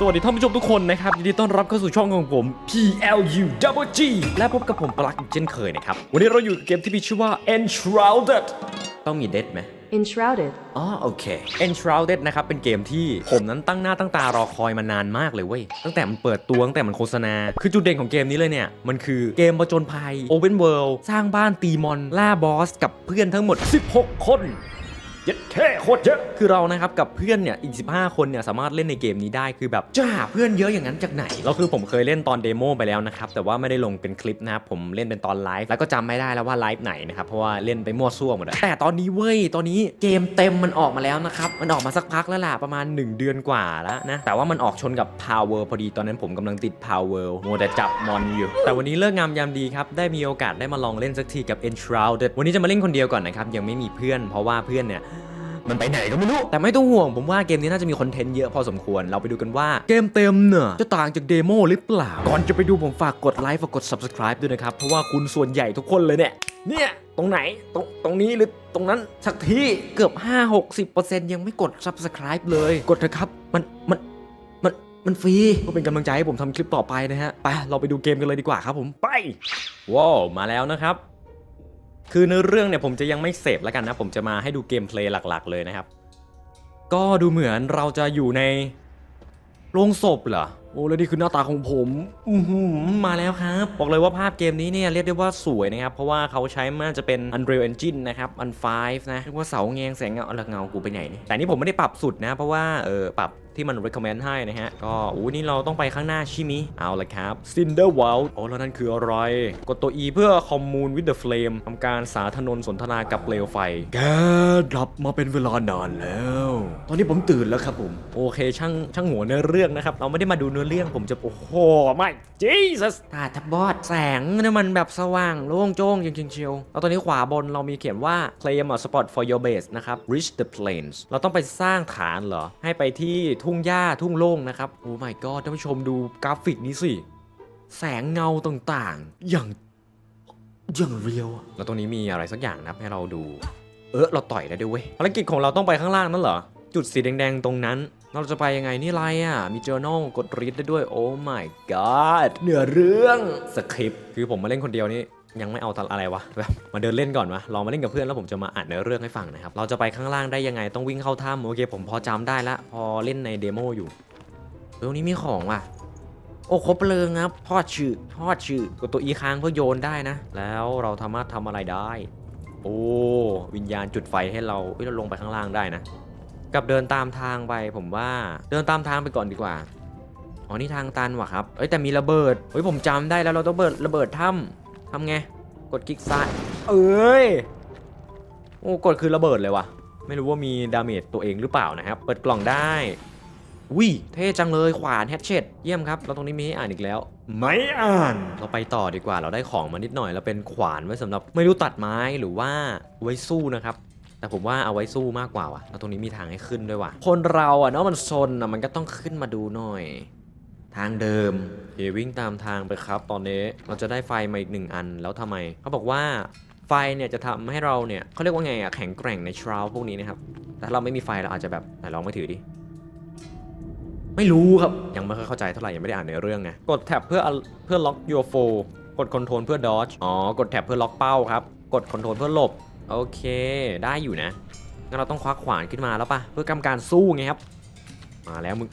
สวัสดีท่านผู้ชมทุกคนนะครับยินดีต้อนรับเข้าสู่ช่องของผม PLU Double G และพบกับผมปลักอีกเช่นเคยนะครับ วันนี้เราอยู่กับเกมที่มีชื่อว่า Enshrouded ต้องมี dead ไหม Enshrouded. อ๋อโอเค Enshrouded นะครับ เป็นเกมที่ผมนั้นตั้งหน้าตั้งตารอคอยมานานมากเลยเว้ย ตั้งแต่มันเปิดตัวตั้งแต่มันโฆษณา คือจุดเด่นของเกมนี้เลยเนี่ย มันคือเกมประจนภัย Open World สร้างบ้านตีมอน ล่าบอส กับเพื่อนทั้งหมด 16 คน เย็ด แค่โคตรเยอะคือเรานะครับกับเพื่อนเนี่ยอีก 15 คนเนี่ยสามารถเล่นในเกมนี้ได้คือแบบจะหาเพื่อนเยอะอย่างนั้นจากไหนแล้วคือผมเคยเล่นตอนเดโมไปแล้วนะครับแต่ว่าไม่ได้ลงเป็นคลิปนะครับผมเล่นเป็นตอนไลฟ์แล้วก็จำไม่ได้แล้วว่าไลฟ์ไหนนะครับเพราะว่าเล่นไปมั่วซั่วหมดเลยแต่ตอนนี้เว้ยตอนนี้เกมเต็มมันออกมาแล้วนะครับมันออกมาสักพักแล้วล่ะประมาณ 1 เดือนกว่าแล้วนะแต่ว่ามันออกชนกับ Power พอดีตอนนั้นผมกำลังติด Power โมวแต่จับมอนอยู่ แต่วันนี้เลิกงามยามดีครับได้มีโอกาสได้มาลองเล่นสักทีกับ Enshrouded วันนี้จะมาเล่นคนเดียวก่อนนะครับยังไม่มีเพื่อน เพราะว่าเพื่อนเนี่ย มันไปไหนก็ไม่รู้ แต่ไม่ต้องห่วงผมว่าเกมนี้น่าจะมีคอนเทนต์เยอะพอสมควรเราไปดูกันว่าเกมเต็มเนี่ยจะต่างจากเดโมหรือเปล่า ก่อนจะไปดูผมฝากกดไลค์ฝากกด subscribe ด้วยนะครับ เพราะว่าคุณส่วนใหญ่ทุกคนเลยเนี่ยเนี่ยตรงไหนตรงตรงนี้หรือตรงนั้นสักที่เกือบ 5-60%ยังไม่กด subscribe เลย กดเถอะครับมันมันมันมันฟรีก็เป็นกำลังใจให้ผมทำคลิปต่อไปนะฮะไปเราไปดูเกมกันเลยดีกว่าครับผมไปว้าวมาแล้วนะครับ คือเนื้อเรื่องเนี่ยผมจะยังไม่เสพแล้วกันนะ ผมจะมาให้ดูเกมเพลย์หลักๆเลยนะครับ ก็ดูเหมือนเราจะอยู่ในโรงศพเหรอโอ้แล้วนี่คือหน้าตาของผมอือหือมาแล้วครับ บอกเลยว่าภาพเกมนี้เนี่ยเรียกได้ว่าสวยนะครับ เพราะว่าเขาใช้มาจะเป็น Unreal Engine นะครับอัน5นะเรียกว่าเสาแงงแสงเงาเอาละเงากูไปไหนนี่แต่นี่ผมไม่ได้ปรับสุดนะ เพราะว่าเออปรับที่มัน recommend ให้นะฮะ ก็อู้นี่เราต้องไปข้างหน้าใชิมิเอาละครับ Cinder World โอ้แล้วนั่นคืออะไร กดตัว E เพื่อ commune with the flame ทำการสาธนนสนทนากับเปลวไฟ แกดับมาเป็นเวลานานแล้ว ตอนนี้ผมตื่นแล้วครับผม โอเคช่างช่างหัวเนื้อเรื่องนะครับ เราไม่ได้มาดูเนื้อเรื่องผมจะโอ้โหไม่ Jesus ตาทับบอดแสงเนี่ยมันแบบสว่างโล่งโจ้งจริงๆเชียวแล้วตอนนี้ขวาบนเรามีเขียนว่า claim a spot for your base นะครับ reach the plains เราต้องไปสร้างฐานเหรอ ให้ไปที่ทุ่งหญ้าทุ่งโล่งนะครับ โอ้ my god ท่านผู้ชมดูกราฟิกนี้สิ แสงเงาต่างๆ อย่างอย่างเรียวอะแล้วตรงนี้มีอะไรสักอย่างนะครับให้เราดู เออเราต่อยได้ด้วยเว้ยภารกิจของเราต้องไปข้างล่างนั่นเหรอ จุดสีแดงๆตรงนั้น เราจะไปยังไงนี่ไรอะ มี journal กด read ได้ด้วย โอ้ my god เหนือเรื่องสคริปต์คือผมมาเล่นคนเดียวนี่ยังไม่เอาทำอะไรวะแบบมาเดินเล่นก่อนวะลองมาเล่นกับเพื่อนแล้วผมจะมาอ่านเนื้อเรื่องให้ฟังนะครับ เราจะไปข้างล่างได้ยังไงต้องวิ่งเข้าถ้ำโอเค ผมพอจำได้ละ พอเล่นในเดโมอยู่ตรงนี้มีของว่ะ โอ้ครบเลยครับทอดชื่อทอดชื่อกดตัวอีค้างเพื่อโยนได้นะ แล้วเราสามารถทำอะไรได้ โอ้วิญญาณจุดไฟให้เราเอ้ยเราลงไปข้างล่างได้นะ กับเดินตามทางไปผมว่าเดินตามทางไปก่อนดีกว่าอ๋อนี่ทางตันว่ะครับเอ้ยแต่มีระเบิดเฮ้ยผมจำได้แล้วเราต้องเบิดระเบิดถ้ำทำไงกดคลิกซ้ายเอ้ยโอ้กดคือระเบิดเลยว่ะ ไม่รู้ว่ามีดาเมจตัวเองหรือเปล่านะครับเปิดกล่องได้วิเท่จังเลยขวานแฮชเชตเยี่ยมครับเราตรงนี้มีให้อ่านอีกแล้ว ไม่อ่าน เราไปต่อดีกว่าเราได้ของมานิดหน่อยเราเป็นขวานไว้สำหรับไม่รู้ตัดไม้หรือว่าไว้สู้นะครับ แต่ผมว่าเอาไว้สู้มากกว่าว่ะแล้วตรงนี้มีทางให้ขึ้นด้วยว่ะ คนเราอะเนาะมันซนอะมันก็ต้องขึ้นมาดูหน่อย ทางเดิมเฮวิ่งตามทางไปครับ ตอนนี้เราจะได้ไฟมาอีกหนึ่งอันแล้วทำไมเขาบอกว่าไฟเนี่ยจะทำให้เราเนี่ยเขาเรียกว่าไงอะแข็งแกร่งในชราวพวกนี้นะครับแต่ถ้าเราไม่มีไฟเราอาจจะแบบไหนลองไม่ถือดิไม่รู้ครับยังไม่ค่อยเข้าใจเท่าไหร่ยังไม่ได้อ่านในอเรื่องไงกดแท็บเพื่อเพื่อล็อก your foe กดคอนโทรลเพื่อ dodge อ๋อกดแท็บเพื่อล็อกเป้าครับกดคอนโทรลเพื่อหลบ โอเคได้อยู่นะงั้นเราต้องควักขวานขึ้นมาแล้วปะเพื่อกำการสู้ไงครับมาแล้วมึง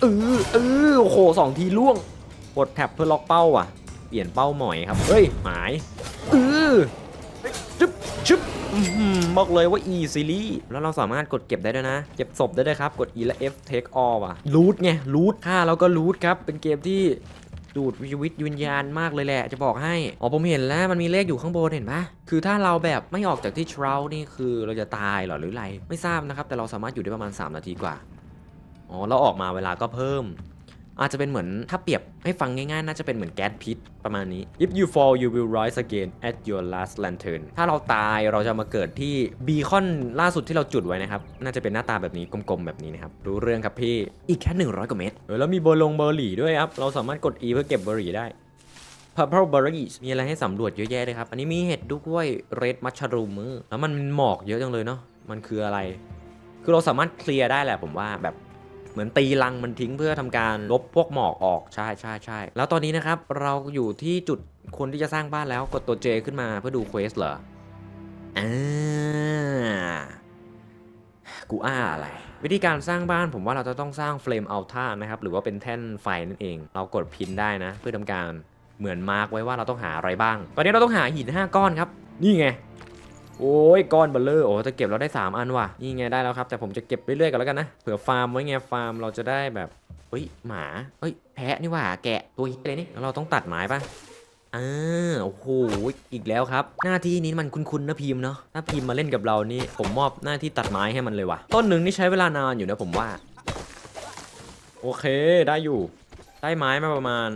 เออเออโอ้โหสองทีล่วงกดแท็บเพื่อล็อกเป้าอะ เปลี่ยนเป้าหมอยครับเฮ้ยหมายเออเฮ้ยชึบชึบบอกเลยว่า E ซีรีส์แล้วเราสามารถกดเก็บได้ด้วยนะ เก็บศพได้ด้วยครับ กด E และ F take all อะรูทไงรูทค่าแล้วก็รูทครับ เป็นเกมที่ ดูดชีวิตวิญญาณมากเลยแหละ จะบอกให้อ๋อผมเห็นแล้วมันมีเลขอยู่ข้างบนเห็นปะคือถ้าเราแบบไม่ออกจากที่ทรานี่คือเราจะตายเหรอหรือไรไม่ทราบนะครับ แต่เราสามารถอยู่ได้ประมาณ 3 นาทีกว่าอ๋อเราออกมาเวลาก็เพิ่ม อาจจะเป็นเหมือนถ้าเปรียบให้ฟังง่ายๆ น่าจะเป็นเหมือนแก๊สพิษ ประมาณนี้ if you fall you will rise again at your last lantern ถ้าเราตายเราจะมาเกิดที่บีคอนล่าสุดที่เราจุดไว้นะครับ น่าจะเป็นหน้าตาแบบนี้กลมๆแบบนี้นะครับ รู้เรื่องครับพี่ อีกแค่ 100 กว่าเมตรเออแล้วมีเบอร์ลงเบอร์หรี่ด้วยครับ เราสามารถกด E เพื่อเก็บเบอร์หรี่ได้ purple berries มีอะไรให้สำรวจเยอะแยะเลยครับ อันนี้มีเห็ดด้วย red mushroom แล้วมันหมอกเยอะจังเลยเนาะ มันคืออะไร คือเราสามารถเคลียร์ได้แหละผมว่าแบบ เหมือนตีลังมันทิ้งเพื่อทำการลบพวกหมอกออกใช่ใช่ใช่แล้วตอนนี้นะครับเราอยู่ที่จุดคนที่จะสร้างบ้านแล้วกดตัว J ขึ้นมาเพื่อดูเควสเหรออ่ากูอ้าอะไรวิธีการสร้างบ้านผมว่าเราจะต้องสร้างเฟรมเอัลท่านะครับหรือว่าเป็นแท่นไฟนั่นเอง เรากดพินได้นะ เพื่อทำการเหมือนมาร์กไว้ว่าเราต้องหาอะไรบ้าง ตอนนี้เราต้องหาหิน 5 ก้อนครับ นี่ไง โอ้ยก้อนเบลเลอร์โอ้จะเก็บเราได้ 3 อันว่ะนี่ไงได้แล้วครับ แต่ผมจะเก็บเรื่อยๆกันแล้วกันนะเผื่อฟาร์มไว้ไงฟาร์มเราจะได้แบบเฮ้ยหมาเฮ้ยแพะนี่ว่าแกะตัวเหี้ยอะไรนี่แล้วเราต้องตัดไม้ป่ะอ่าโอ้โหอีกแล้วครับ หน้าที่นี้มันคุ้นๆนะพิมเนาะถ้าพิมมาเล่นกับเรานี่ผมมอบหน้าที่ตัดไม้ให้มันเลยว่ะต้นหนึ่งนี่ใช้เวลานานอยู่นะผมว่า โอเคได้อยู่ ได้ไม้มาประมาณ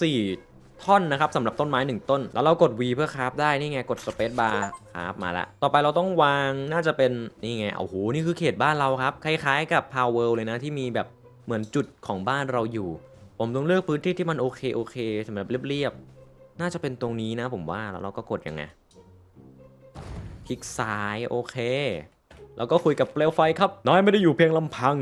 24 ท่อนนะครับสำหรับต้นไม้ 1 ต้น แล้วเรากด V เพื่อคราฟได้นี่ไงกด Space Bar ครับมาละต่อไปเราต้องวางน่าจะเป็นนี่ไงโอ้โหนี่คือเขตบ้านเราครับคล้ายๆ กับ Power World เลยนะที่มีแบบเหมือนจุดของบ้านเราอยู่ ผมต้องเลือกพื้นที่ที่มันโอเคโอเคสำหรับเรียบๆน่าจะเป็นตรงนี้นะผมว่าแล้วเราก็กดยังไงคลิกซ้ายโอเค แล้วก็คุยกับเปลวไฟครับนายไม่ได้อยู่เพียงลำพัง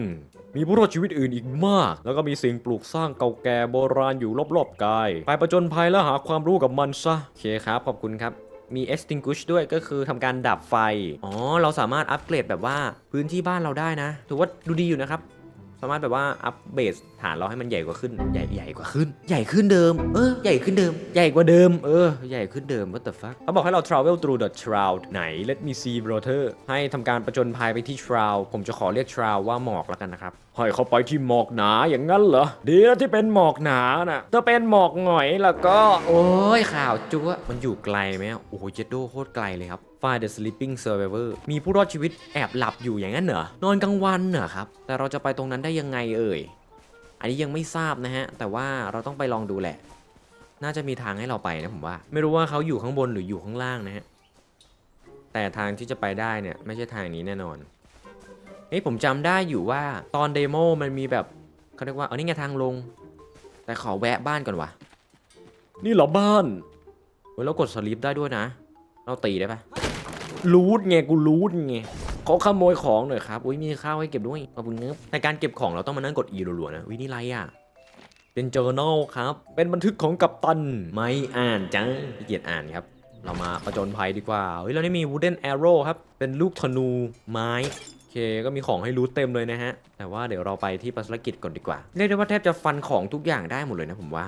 มีผู้รอดชีวิตอื่นอีกมาก แล้วก็มีสิ่งปลูกสร้างเก่าแก่โบราณอยู่รอบๆกาย ไปประจนภัยแล้วหาความรู้กับมันซะโอเคครับ ขอบคุณครับ มี extinguish ด้วยก็คือทำการดับไฟ อ๋อ เราสามารถอัปเกรดแบบว่าพื้นที่บ้านเราได้นะ ถือว่าดูดีอยู่นะครับ สามารถแบบว่าอัปเบสฐานเราให้มันใหญ่กว่าขึ้น ใหญ่ใหญ่กว่าขึ้น ใหญ่ขึ้นเดิม เออ ใหญ่ขึ้นเดิม ใหญ่กว่าเดิม เออ ใหญ่ขึ้นเดิม what the fuck เขาบอกให้เรา travel through the shroud ไหน let me see brother ให้ทำการประจนภัยไปที่ shroud ผมจะขอเรียก shroud ว่าหมอกแล้วกันนะครับให้เขาไปที่หมอกหนาอย่างนั้นเหรอ ดีนะที่เป็นหมอกหนาน่ะถ้าเป็นหมอกหงอยแล้วก็ โอ้ยข่าวจั๊วมันอยู่ไกลไหมอะโอ้โหเจดโดโคตรไกลเลยครับ Find the sleeping survivor มีผู้รอดชีวิตแอบหลับอยู่อย่างนั้นเหรอ นอนกลางวันเหรอครับ แต่เราจะไปตรงนั้นได้ยังไงเอ่ย อันนี้ยังไม่ทราบนะฮะ แต่ว่าเราต้องไปลองดูแหละ น่าจะมีทางให้เราไปนะผมว่า ไม่รู้ว่าเขาอยู่ข้างบนหรืออยู่ข้างล่างนะฮะ แต่ทางที่จะไปได้เนี่ยไม่ใช่ทางนี้แน่นอน เฮ้ยผมจำได้อยู่ว่าตอนเดโมมันมีแบบเขาเรียกว่าเอานี่ไงทางลง แต่ขอแวะบ้านก่อนวะนี่เหรอบ้าน เฮ้ยเรากดสลิปได้ด้วยนะ เราตีได้ปะ รูดไงกูรูดไงเขาขโมยของหน่อยครับอุ้ยมีข้าวให้เก็บด้วยขอบคุณครับในการเก็บของเราต้องมานั่งกด E รัวๆนะอุ้ยนี่ไรอะเป็น journal ครับ เป็นบันทึกของกัปตัน ไม่อ่านจังขี้เกียจอ่านครับ เรามาประจนภัยดีกว่าเฮ้ยเราได้มี wooden arrow ครับ เป็นลูกธนูไม้โอเคก็มีของให้รู้เต็มเลยนะฮะ แต่ว่าเดี๋ยวเราไปที่ภารกิจก่อนดีกว่า เรียกได้ว่าแทบจะฟันของทุกอย่างได้หมดเลยนะผมว่า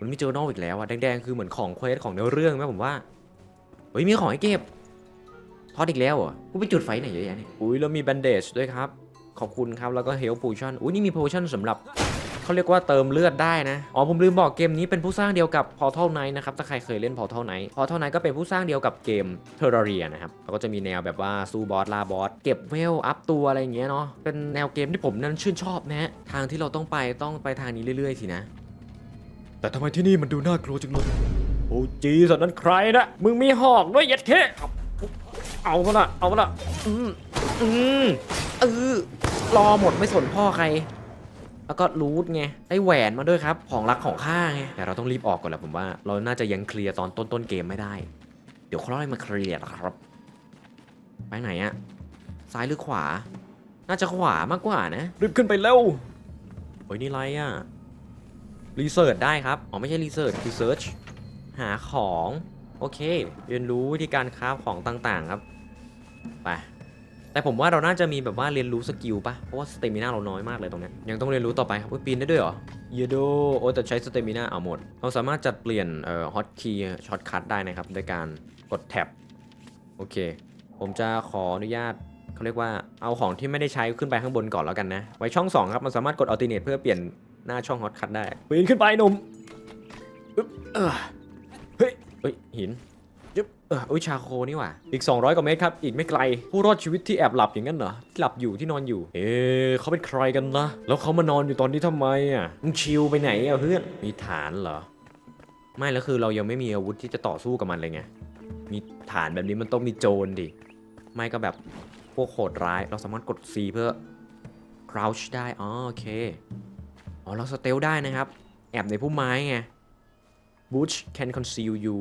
มันมี journal อีกแล้วอะแดงๆ คือเหมือนของเควสของเนื้อเรื่องไหมผมว่าเฮ้ยมีของให้เก็บ ทอดอีกแล้วเหรอกูไปจุดไฟไหนเยอะแยะเนี่ยอุ้ยแล้วมี bandage ด้วยครับ ขอบคุณครับแล้วก็ health potion อุ้ยนี่มี potion สำหรับเขาเรียกว่าเติมเลือดได้นะ อ๋อผมลืมบอกเกมนี้เป็นผู้สร้างเดียวกับ Portal Knight นะครับ ถ้าใครเคยเล่น Portal Knight Portal Knight ก็เป็นผู้สร้างเดียวกับเกม Terraria นะครับแล้วก็จะมีแนวแบบว่าสู้บอสล่าบอสเก็บเวลอัพตัวอะไรอย่างเงี้ยเนาะ เป็นแนวเกมที่ผมนั้นชื่นชอบนะฮะ ทางที่เราต้องไปต้องไปทางนี้เรื่อยๆสินะ แต่ทำไมที่นี่มันดูน่ากลัวจังเลย โอ้จีสันนั้นใครนะ มึงมีหอกด้วยเย็ดเค เอาเอาซะละเอาซะละอืมอืมเออรอหมดไม่สนพ่อใคร แล้วก็รูทไงได้แหวนมาด้วยครับ ของรักของข้าไงแต่เราต้องรีบออกก่อนแหละผมว่า เราน่าจะยังเคลียร์ตอนต้นต้นๆเกมไม่ได้ เดี๋ยวค่อยมาเคลียร์นะครับไปไหนอะซ้ายหรือขวา น่าจะขวามากกว่านะรีบขึ้นไปเร็วโอ้ยนี่ไรอะรีเสิร์ชได้ครับอ๋อไม่ใช่รีเสิร์ชคือเซิร์ชหาของ โอเค เรียนรู้วิธีการคราฟของต่างๆครับ ไปแต่ผมว่าเราน่าจะมีแบบว่าเรียนรู้สกิลปะเพราะว่าสเตมินาเราน้อยมากเลยตรงเนี้ยยังต้องเรียนรู้ต่อไปครับอุ๊ยปีนได้ด้วยเหรอเยโดโอ้แต่ใช้สเตมินาเอาหมด เราสามารถจัดเปลี่ยนเอ่อฮอตคีย์ช็อตคัทได้นะครับโดยการกดแท็บโอเค ผมจะขออนุญาตเขาเรียกว่าเอาของที่ไม่ได้ใช้ขึ้นไปข้างบนก่อนแล้วกันนะ ไว้ช่อง 2 ครับมันสามารถกดอัลติเนตเพื่อเปลี่ยนหน้าช่องฮอตคัทได้ปีนขึ้นไปหนุ่มอึ๊บเออเฮ้ยเฮ้ยหินยึบ เอออุ้ยชาโคนี่หว่า อีก 200กว่าเมตรครับ อีกไม่ไกล ผู้รอดชีวิตที่แอบหลับอย่างนั้นเหรอ ที่หลับอยู่ที่นอนอยู่ เอ๊เขาเป็นใครกันนะ แล้วเขามานอนอยู่ตอนนี้ทำไมอะ มึงชิลไปไหนอะเพื่อน มีฐานเหรอ ไม่แล้วคือเรายังไม่มีอาวุธที่จะต่อสู้กับมันเลยไง มีฐานแบบนี้มันต้องมีโจรดิ ไม่ก็แบบพวกโหดร้าย เราสามารถกด C เพื่อ crouch ได้ อ๋อโอเค อ๋อเราสเตลได้นะครับ แอบในพุ่มไม้ไง Butch can conceal you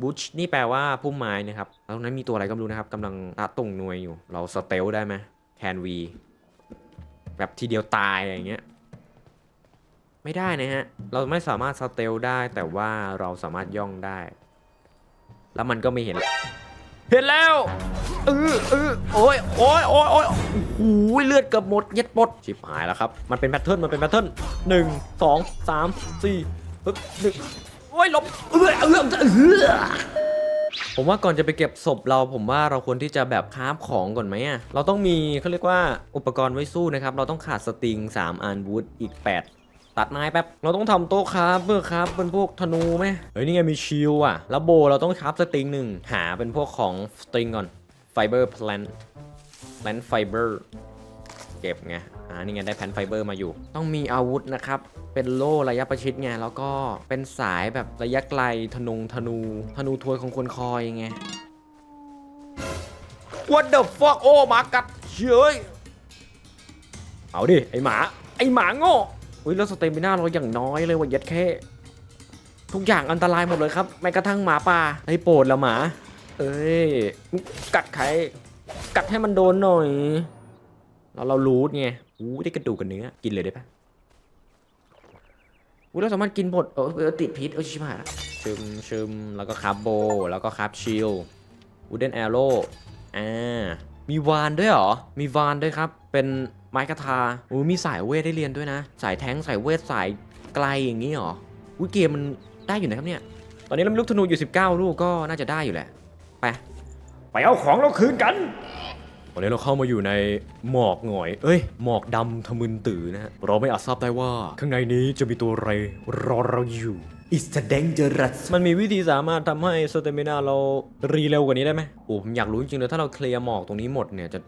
บูชนี่แปลว่าพุ่มไม้นะครับแล้วตรงนั้นมีตัวอะไรก็ไม่รู้นะครับกำลังตะตุ่งนวยอยู่ เราสเตลได้ไหมแคนวีแบบทีเดียวตายอย่างเงี้ย ไม่ได้นะฮะ เราไม่สามารถสเตลได้แต่ว่าเราสามารถย่องได้ แล้วมันก็ไม่เห็น เห็นแล้วเออเออโอ้ยโอ้ยโอ้ยโอ้ยโอ้โหเลือดเกือบหมดเย็ดปดชิบหายแล้วครับ มันเป็นแพทเทิร์นมันเป็นแพทเทิร์นหนึ่งสองสามสี่หนึ่งโอ้ ยหลบเออเออเออผมว่าก่อนจะไปเก็บศพเราผมว่าเราควรที่จะแบบคราฟของก่อนไหมอะเราต้องมีเขาเรียกว่าอุปกรณ์ไว้สู้นะครับ เราต้องขาดสติง 3 อันวูดอีก 8 ตัดไม้แป๊บ เราต้องทำโต๊ะคราฟเพื่อคราฟเป็นพวกธนูไหมเฮ้ยนี่ไงมีชิลอะแล้วโบเราต้องคราฟสติงหนึ่งหาเป็นพวกของสติงก่อนไฟเบอร์พลนพลนไฟเบอร์ เก็บไง อ่า นี่ไงได้แผ่นไฟเบอร์มาอยู่ ต้องมีอาวุธนะครับ เป็นโล่ระยะประชิดไง แล้วก็เป็นสายแบบระยะไกลธนงธนู ธนูทวยของคนคอยไง What the fuck โอ้หมากัดเฮ้ยเอาดิ ไอหมา ไอหมาโง่อุ้ยแล้วสเตมิน่าเราอย่างน้อยเลยว่าเย็ดแค่ทุกอย่างอันตรายหมดเลยครับแม้กระทั่งหมาป่าไอโปรดแล้วหมา เอ้ย กัดใคร กัดให้มันโดนหน่อย แล้วเรารูทไงอู้ได้กระดูกกับเนื้อ กินเลยได้ปะอู้เราสามารถกินหมดเออเออติดพิษเออชิบหายละชึมชึมแล้วก็คาร์โบ แล้วก็คาร์บชิลวูเดนแอโร่อ่า มีวานด้วยเหรอ มีวานด้วยครับ เป็นไม้กระทาอู้มีสายเวทได้เรียนด้วยนะ สายแท้งสายเวทสายไกลอย่างนี้เหรออุ้ยเกมมันได้อยู่นะครับเนี่ย ตอนนี้เรามีลูกธนูอยู่ 19 ลูกก็น่าจะได้อยู่แหละ ไป ไปเอาของเราคืนกัน วันนี้เราเข้ามาอยู่ในหมอกหงอย เอ้ย หมอกดำทะมึนตื่นนะฮะ เราไม่อาจทราบได้ว่า ข้างในนี้จะมีตัวอะไรรอเราอยู่ It's the dangerous มันมีวิธีสามารถทำให้สเตมินาเรารีเร็วกว่านี้ได้ไหมโอ้ผมอยากรู้จริงๆเลยถ้าเราเคลียร์หมอกตรงนี้หมดเนี่ยจะ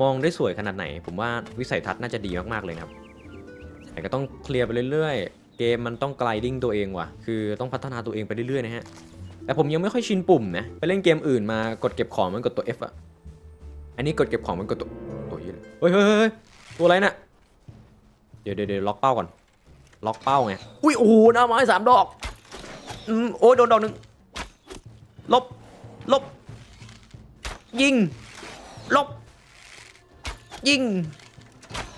มองได้สวยขนาดไหน ผมว่าวิสัยทัศน์น่าจะดีมากๆเลยนะครับ แต่ก็ต้องเคลียร์ไปเรื่อยๆ เกมมันต้องไกลดิ้งตัวเองว่ะ คือต้องพัฒนาตัวเองไปเรื่อยๆนะฮะ แต่ผมยังไม่ค่อยชินปุ่มนะ ไปเล่นเกมอื่นมากดเก็บของมันกดตัว F อะ อันนี้กดเก็บของมันกดตัวตัวยี่เลยเฮ้ยเฮ้ยเฮ้ยเฮ้ยตัวอะไรน่ะเดี๋ยวเดี๋ยวเดี๋ยวล็อกเป้าก่อน ล็อกเป้าไง อุ้ยโอ้โหหน้าไม้สามดอก อืมโอ้ยโดนดอกหนึ่งลบ ลบ ยิง ลบ ยิง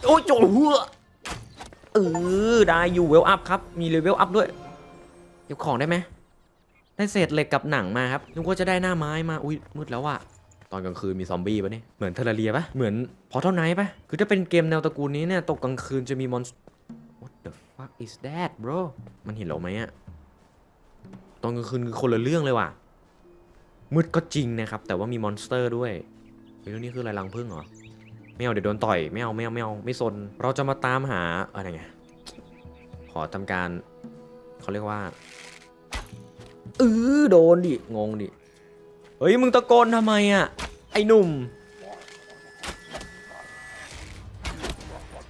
โอ้ยโจหัวเออได้อยู่เวลอัพครับ มีเลเวลอัพด้วย เก็บของได้ไหมได้เศษเหล็กกับหนังมาครับนึกว่าจะได้หน้าไม้มา อุ้ยมืดแล้วอะ ตอนกลางคืนมีซอมบี้ปะเนี่ย เหมือนเทอร์เรียปะเหมือนพอเท่าไนปะคือถ้าเป็นเกมแนวตระกูลนี้เนี่ยตกกลางคืนจะมีมอน What the fuck is that bro มันเห็นเราไหมอะตอนกลางคืนคือคนละเรื่องเลยว่ะ มืดก็จริงนะครับ แต่ว่ามีมอนสเตอร์ด้วยเฮ้ยแล้วนี่คืออะไรรังผึ้งเหรอ ไม่เอาเดี๋ยวโดนต่อย ไม่เอาไม่เอาไม่เอาไม่สน เราจะมาตามหาอะไรไง ขอทำการเขาเรียกว่าเออโดนดิ งงดิ เฮ้ยมึงตะโกนทำไมอะไอ้หนุ่ม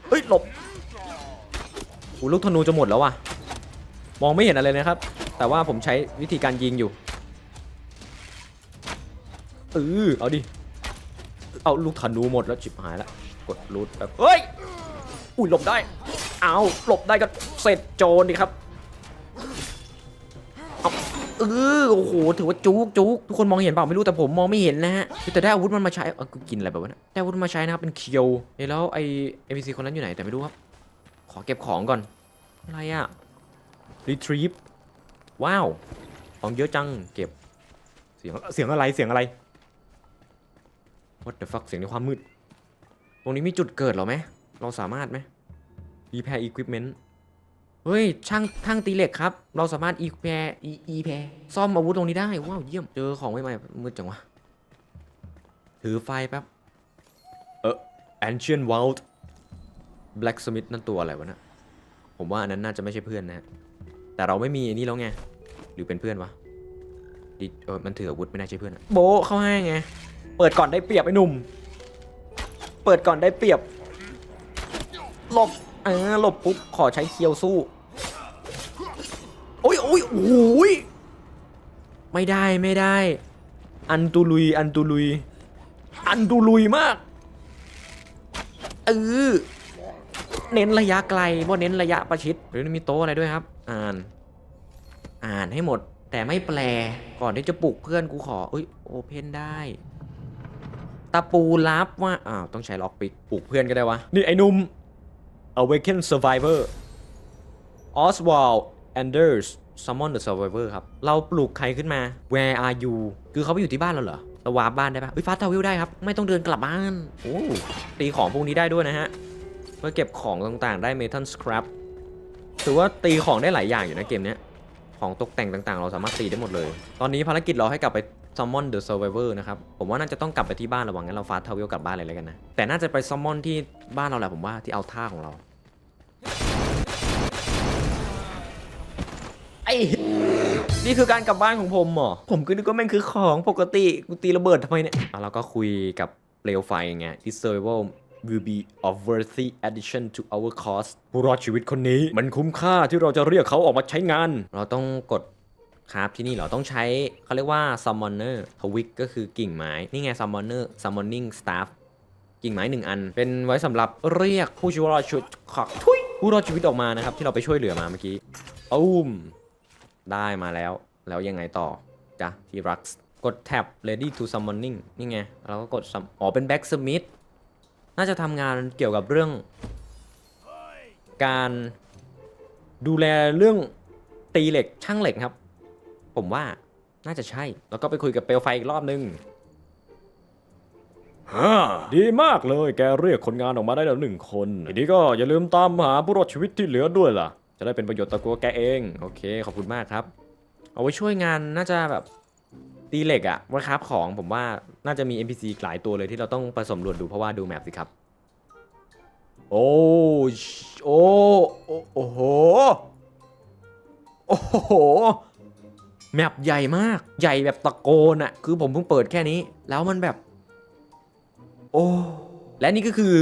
เฮ้ยหลบอูลูกธนูจะหมดแล้วว่ะ มองไม่เห็นอะไรนะครับ แต่ว่าผมใช้วิธีการยิงอยู่เออเอาดิ เอาลูกธนูหมดแล้วจิบหายแล้วกดรูดแบบเฮ้ย อุ้ยหลบได้ เอาหลบได้ก็เสร็จโจรดิครับ เออโอ้โหถือว่าจุกจุกทุกคนมองเห็นเปล่าไม่รู้แต่ผมมองไม่เห็นนะฮะแต่ได้อาวุธมันมาใช้เออกูกินอะไรแบบนั้นได้อาวุธมาใช้นะครับเป็นเคียวเอ้ยแล้วไอเอ็มซีคนนั้นอยู่ไหนแต่ไม่รู้ครับ ขอเก็บของก่อนอะไรอะ retrieve ว้าวของเยอะจังเก็บเสียงเสียงอะไรเสียงอะไร what the fuck เสียงในความมืด ตรงนี้มีจุดเกิดหรอไหม เราสามารถไหม repair equipment เฮ้ยช่างช่างตีเหล็กครับ เราสามารถ repair repair ซ่อมอาวุธตรงนี้ได้ ว้าวเยี่ยม เจอของใหม่ๆมืดจังวะ ถือไฟแป๊บ เออ ancient vault blacksmith นั่นตัวอะไรวะนะผมว่าอันนั้นน่าจะไม่ใช่เพื่อนนะ แต่เราไม่มีอันนี้แล้วไง หรือเป็นเพื่อนวะดิเออมันถืออาวุธไม่น่าใช่เพื่อนอะโบเข้าให้ไง เปิดก่อนได้เปรียบไอ้หนุ่ม เปิดก่อนได้เปรียบ หลบ ออหลบปุ๊บขอใช้เคียวสู้ โอ้ยโอ้ยโอ้ยไม่ได้ไม่ได้ อันตุลุย อันตุลุย อันตุลุยมากเออเน้นระยะไกลว่าเน้นระยะประชิดหรือมีโต๊ะอะไรด้วยครับ อ่าน อ่านให้หมด แต่ไม่แปลก่อนที่จะปลุกเพื่อนกูขอเอ้ยโอเพนได้ตะปูลับว่าอ้าวต้องใช้ล็อกปิกปลูกเพื่อนก็ได้วะนี่ไอ้นุ่ม Awaken Survivor Oswald Anders Summon the Survivor ครับ เราปลูกใครขึ้นมา Where are you คือเขาไปอยู่ที่บ้านเราเหรอเราวาร์บ้านได้ปะวิฟาทาวิลได้ครับ ไม่ต้องเดินกลับบ้าน โอ้ตีของพวกนี้ได้ด้วยนะฮะ เพื่อเก็บของต่างๆ ได้ Metal Scrap ถือว่าตีของได้หลายอย่างอยู่นะเกมนี้ของตกแต่งต่างๆ เราสามารถตีได้หมดเลย ตอนนี้ภารกิจเราให้กลับไป Summon the Survivor นะครับ ผมว่าน่าจะต้องกลับไปที่บ้านระหว่างงั้นเราฟาสทาวิลกลับบ้านเลยแล้วกันนะ แต่น่าจะไป Summon ที่บ้านเราแหละผมว่าที่เอาท่าของเรา ไอ้ นี่คือการกลับบ้านของผมเหรอ ผมก็นึกว่าแม่งคือของปกติกูตีระเบิดทำไมเนี่ยอะเราก็คุยกับเปลวไฟไง This survival will be a worthy addition to our cause ผู้รอดชีวิตคนนี้ มันคุ้มค่าที่เราจะเรียกเขาออกมาใช้งาน เราต้องกด คราฟที่นี่เหรอต้องใช้เขาเรียกว่า summoner ทวิกก็คือกิ่งไม้ นี่ไง summoner summoning staff กิ่งไม้หนึ่งอัน เป็นไว้สำหรับเรียกผู้ช่วยรอดชีวิตขอทุยผู้รอดชีวิตออกมานะครับ ที่เราไปช่วยเหลือมาเมื่อกี้อุ้มได้มาแล้ว แล้วยังไงต่อจ้ะที่รักกดแท็บ ready to summoning นี่ไงเราก็กดอ๋อเป็น blacksmith น่าจะทำงานเกี่ยวกับเรื่อง การดูแลเรื่องตีเหล็กช่างเหล็กครับ ผมว่าน่าจะใช่ แล้วก็ไปคุยกับเปลวไฟอีกรอบนึงฮ่าดีมากเลย แกเรียกคนงานออกมาได้แล้วหนึ่งคน ทีนี้ก็อย่าลืมตามหาผู้รอดชีวิตที่เหลือด้วยล่ะ จะได้เป็นประโยชน์ต่อตัวแกเอง โอเค ขอบคุณมากครับ เอาไว้ช่วยงานน่าจะแบบตีเหล็กอะไว้ครับของผมว่าน่าจะมี NPC อีกหลายตัวเลยที่เราต้องไปสำรวจดูเพราะว่าดูแมปสิครับโอ้ชโอ้โอ้โอ้โหโอ้โห แมปใหญ่มากใหญ่แบบตะโกนอะคือผมเพิ่งเปิดแค่นี้ แล้วมันแบบ โอ้และนี่ก็คือ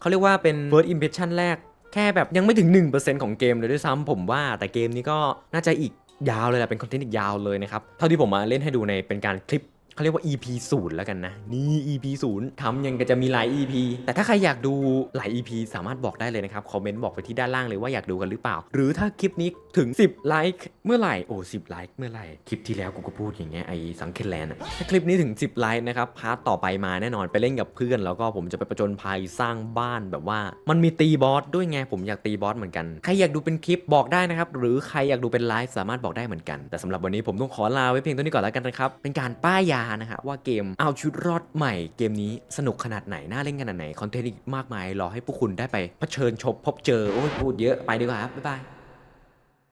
เขาเรียกว่าเป็น first impression แรก แค่แบบยังไม่ถึง 1%ของเกมเลยด้วยซ้ำผมว่าแต่เกมนี้ก็น่าจะอีกยาวเลยแหละเป็นคอนเทนต์อีกยาวเลยนะครับ เท่าที่ผมมาเล่นให้ดูในเป็นการคลิปเขาเรียกว่า EP 0แล้วกันนะ นี่ EP 0ทำยังก็จะมีหลาย EP แต่ถ้าใครอยากดูหลาย EP สามารถบอกได้เลยนะครับ คอมเมนต์บอกไปที่ด้านล่างเลยว่าอยากดูกันหรือเปล่า หรือถ้าคลิปนี้ถึง 10 ไลค์ เมื่อไหร่โอ้10ไลค์เมื่อไหร่คลิปที่แล้วกูก็พูดอย่างเงี้ยไอสังเกตแลนด์อะถ้าคลิปนี้ถึง 10ไลค์นะครับพาร์ทต่อไปมาแน่นอนไปเล่นกับเพื่อน แล้วก็ผมจะไปประจนภัยสร้างบ้านแบบว่า มันมีตีบอสด้วยไงผมอยากตีบอสเหมือนกันใครอยากดูเป็นคลิปบอกได้นะครับหรือใครอยากดูเป็นไลฟ์สามารถบอกได้เหมือนกัน แต่สำหรับวันนี้ผมต้องขอลาไว้เพียงเท่านี้ก่อนแล้วกันนะครับเป็นการป้ายยานะฮะว่าเกมเอาชุดรอดใหม่เกมนี้สนุกขนาดไหนน่าเล่นขนาดไหนคอนเทนต์อีกมากมายรอให้พวกคุณได้ไปเผชิญชมพบเจอโอ้ยพูดเยอะไปดีกว่าครับบ๊ายบาย